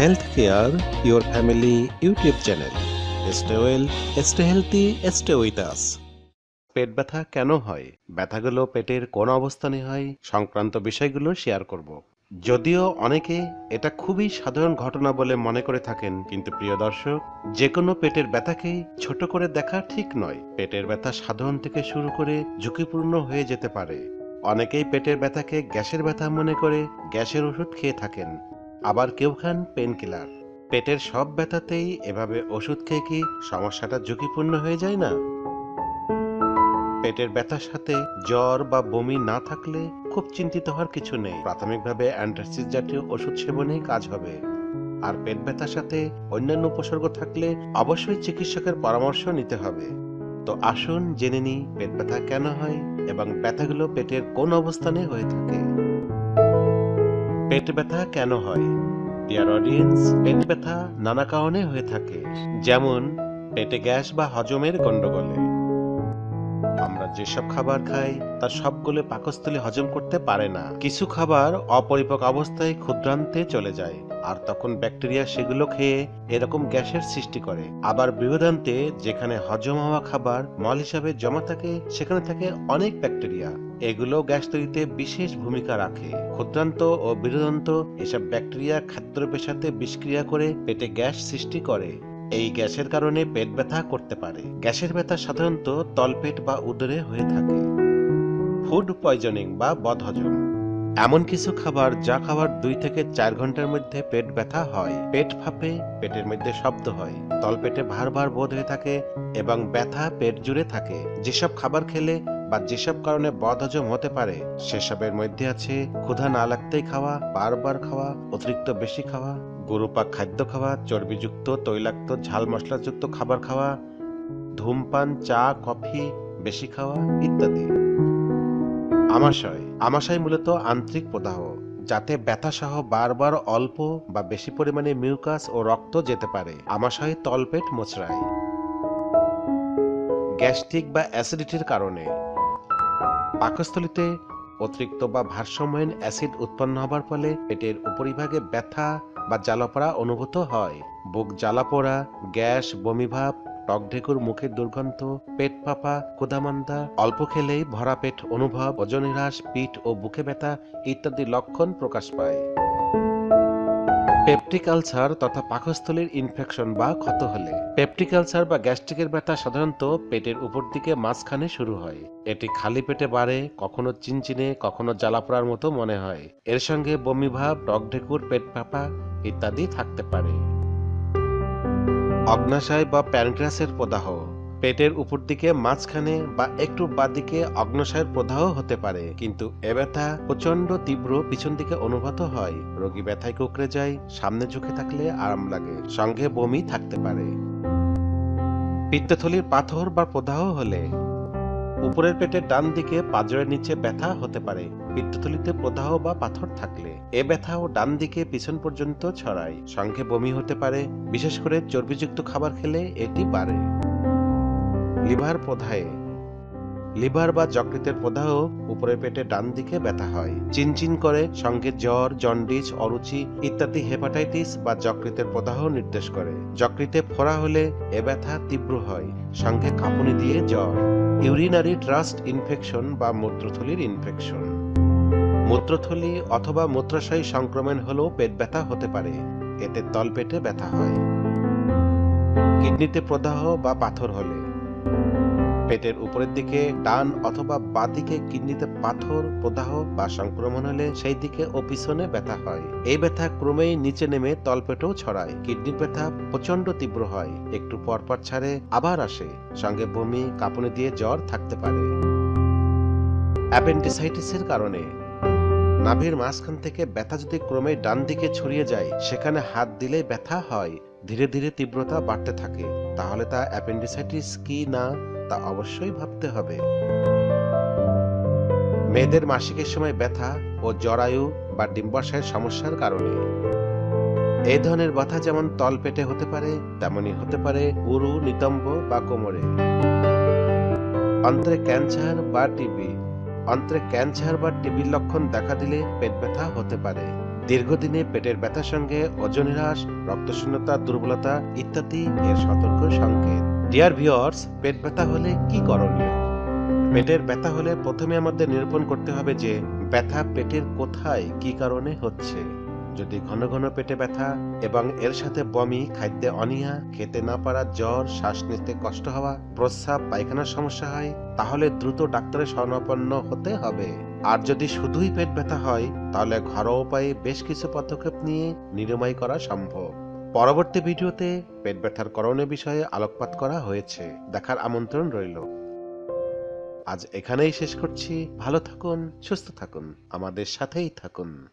Health care your family YouTube channel stay well stay healthy stay with us পেট ব্যথা কেন হয়? ব্যথাগুলো পেটের কোন অবস্থানে হয়? সংক্রান্ত বিষয়গুলো শেয়ার করব। যদিও অনেকে এটা খুবই সাধারণ ঘটনা বলে মনে করে থাকেন, কিন্তু প্রিয় দর্শক যে কোনো পেটের ব্যথাকেই ছোট করে দেখা ঠিক নয়। পেটের ব্যথা সাধারণ থেকে শুরু করে ঝুঁকিপূর্ণ হয়ে যেতে পারে। অনেকেই পেটের ব্যথাকে গ্যাসের ব্যথা মনে করে গ্যাসের ওষুধ খেয়ে থাকেন। আবার কেউ খান পেন কিলার পেটের সব ব্যথাতেই এভাবে ওষুধ খেয়ে কি সমস্যাটা ঝুঁকিপূর্ণ হয়ে যায় না? পেটের ব্যথার সাথে জ্বর বা বমি না থাকলে খুব চিন্তিত হওয়ার কিছু নেই। প্রাথমিকভাবে অ্যান্টাসিড জাতীয় ওষুধ সেবনেই কাজ হবে। আর পেট ব্যথার সাথে অন্যান্য উপসর্গ থাকলে অবশ্যই চিকিৎসকের পরামর্শ নিতে হবে। তো আসুন জেনে নিই পেট ব্যথা কেন হয় এবং ব্যথাগুলো পেটের কোন অবস্থানে হয়ে থাকে। পেট ব্যথা কেন হয়? ডিয়ার অডিয়েন্স পেট ব্যথা নানা কারণে হয়ে থাকে। যেমন, পেটে গ্যাস বা হজমের গন্ডগোলে যেসব খাবার খাই, তার সবগুলো পাকস্থলী হজম করতে পারে না। কিছু খাবার অপরিপক অবস্থায় ক্ষুদ্রান্তে চলে যায়, আর তখন ব্যাকটেরিয়া সেগুলো খেয়ে এরকম গ্যাসের সৃষ্টি করে। আবার বৃহদান্তে যেখানে হজম হওয়া খাবার মল হিসাবে জমা থাকে, সেখানে থাকে অনেক ব্যাকটেরিয়া। এগুলো গ্যাস তৈরিতে বিশেষ ভূমিকা রাখে। ক্ষুদ্রান্ত ও বিরোধান্ত এসব ব্যাকটেরিয়া খাদ্যদ্রব্যের পেশাতে বিষক্রিয়া করে পেটে গ্যাস সৃষ্টি করে। এই গ্যাসের কারণে পেট ব্যথা করতে পারে। গ্যাসের ব্যথা সাধারণত তলপেট বা উদরে হয়ে থাকে। ফুড পয়জনিং বা বদহজম। এমন কিছু খাবার যা খাবার দুই থেকে চার ঘণ্টার মধ্যে পেট ব্যথা হয়। পেট ফাঁপে, পেটের মধ্যে শব্দ হয়। তলপেটে ভার ভার বোধ হয়ে থাকে এবং ব্যথা পেট জুড়ে থাকে। যেসব খাবার খেলে বা যেসব কারণে বদহজম হতে পারে, সেসবের মধ্যে আছে ক্ষুধা না লাগতেই খাওয়া, বারবার খাওয়া, অতিরিক্ত বেশি খাওয়া গরুপাক খাদ্য খাওয়া, চর্বিযুক্ত, তৈলাক্ত, ঝাল মশলাযুক্ত খাবার খাওয়া, ধূমপান, চা, কফি, বেশি খাওয়া ইত্যাদি। আমাশয়। আমাশয় মূলত আন্তরিক প্রদাহ, যাতে ব্যথা সহ বারবার অল্প বা বেশি পরিমাণে মিউকাস ও রক্ত যেতে পারে। আমাশয় তলপেট মোচড়ায়। গ্যাস্ট্রিক বা অ্যাসিডিটির কারণে। পাকস্থলিতে অতিরিক্ত বা ভারসাম্যহীন অ্যাসিড উৎপন্ন হবার ফলে পেটের উপরিভাগে ব্যথা বা জ্বালাপড়া অনুভূত হয়। বুক জ্বালাপোড়া, গ্যাস, বমিভাব, টক ঢেকুর, মুখের দুর্গন্ধ, পেট ফাঁপা কোদামান্দা অল্প খেলেই ভরা পেট অনুভব ওজন হ্রাস, পিঠ ও বুকে ব্যথা ইত্যাদি লক্ষণ প্রকাশ পায়। পেপটিক আলসার তথা পাকস্থলীর ইনফেকশন বা ক্ষত হলে। পেপটিক আলসার বা গ্যাস্ট্রিকের ব্যথা সাধারণত পেটের উপর দিকে মাঝখানে শুরু হয়। এটি খালি পেটে বাড়ে, কখনো চিনচিনে, কখনো জ্বালাপড়ার মতো মনে হয়। এর সঙ্গে বমিভাব টক ঢেকুর, পেট ফাঁপা ইত্যাদি থাকতে পারে। অগ্নাশয় বা প্যানক্রিয়াসের প্রদাহ। পেটের উপর দিকে মাঝখানে বা একটু বাদিকে অগ্নাশয়ের প্রদাহ হতে পারে। কিন্তু এ ব্যথা প্রচণ্ড তীব্র পিছন দিকে অনুভূত হয়। রোগী ব্যথায় কুকড়ে যায়, সামনে ঝুঁকে থাকলে আরাম লাগে, সঙ্গে বমি থাকতে পারে। পিত্তথলির পাথর বা প্রদাহ হলে উপরের পেটের ডান দিকে পাঁজরের নিচে ব্যথা হতে পারে। পিত্তথলিতে প্রদাহ বা পাথর থাকলে এ ব্যথাও ডান দিকে পিছন পর্যন্ত ছড়ায়, সঙ্গে বমি হতে পারে। বিশেষ করে চর্বিযুক্ত খাবার খেলে এটি বাড়ে। লিভার প্রদাহে লিভার বা যকৃতের প্রদাহ উপরের পেটে ডান দিকে ব্যথা হয়। চিনচিন করে, সঙ্গে জ্বর জন্ডিস অরুচি ইত্যাদি হেপাটাইটিস বা যকৃতের প্রদাহ নির্দেশ করে। যকৃতে ফোড়া হলে এ ব্যথা তীব্র হয়, সঙ্গে কাঁপুনি দিয়ে জ্বর। ইউরিনারি ট্রাস্ট ইনফেকশন বা মূত্রথলির ইনফেকশন। মূত্রথলি অথবা মূত্রাশয় সংক্রমণ হলেও পেট ব্যথা হতে পারে, এতে তলপেটে ব্যথা হয়। কিডনিতে প্রদাহ বা পাথর হলে। পেটের উপরের দিকে ডান অথবা বাঁ দিকে কিডনিতে পাথর, প্রদাহ বা সংক্রমণ হলে সেই দিকে ও পিছনে ব্যথা হয়। এই ব্যথা ক্রমেই নিচে নেমে তলপেটেও ছড়ায়। কিডনির ব্যথা প্রচণ্ড তীব্র হয়। একটু পরপর ছাড়ে, আবার আসে। সঙ্গে বমি, কাঁপুনি দিয়ে জ্বর থাকতে পারে। অ্যাপেন্ডিসাইটিসের কারণে। নাভির মাঝখান থেকে ব্যথা যদি ক্রমে ডান দিকে ছড়িয়ে যায়, সেখানে হাত দিলে ব্যথা হয়। ধীরে ধীরে তীব্রতা বাড়তে থাকে, তাহলে তা অ্যাপেন্ডিসাইটিস কি না, তা অবশ্যই ভাবতে হবে। মেয়েদের মাসিকের সময় ব্যথা ও জরায়ু বা ডিম্বাশয়ের সমস্যার কারণে। এই ধরনের ব্যথা যেমন তল পেটে হতে পারে, তেমনই হতে পারে উরু, নিতম্ব বা কোমরে। অন্ত্রে ক্যান্সার বা টিবি। অন্ত্রে ক্যান্সার বা টিবির লক্ষণ দেখা দিলে পেট ব্যথা হতে পারে। দীর্ঘদিনে পেটের ব্যথার সঙ্গে ওজন হ্রাস, রক্তশূন্যতা, দুর্বলতা ইত্যাদি এর সতর্ক সংকেত। ডিয়ার ভিওর্স পেট ব্যথা হলে কি করণীয়? পেটের ব্যথা হলে প্রথমে আমাদের নিরূপণ করতে হবে যে, ব্যথা পেটের কোথায়, কি কারণে হচ্ছে? যদি ঘন ঘন পেটে ব্যথা এবং এর সাথে বমি, খাদ্যে অনীহা, খেতে না পারা জ্বর, শ্বাস নিতে কষ্ট হওয়া, প্রস্রাব, পায়খানার সমস্যা হয়, তাহলে দ্রুত ডাক্তারের শরণাপন্ন হতে হবে। আর যদি শুধুই পেট ব্যথা হয়, তাহলে ঘরোয়া উপায়ে বেশ কিছু পদক্ষেপ নিয়ে নিরাময় করা সম্ভব। পরবর্তী ভিডিওতে পেট ব্যথার করণীয় বিষয়ে আলোকপাত করা হয়েছে। দেখার আমন্ত্রণ রইল। আজ এখানেই শেষ করছি। ভালো থাকুন, সুস্থ থাকুন। আমাদের সাথেই থাকুন।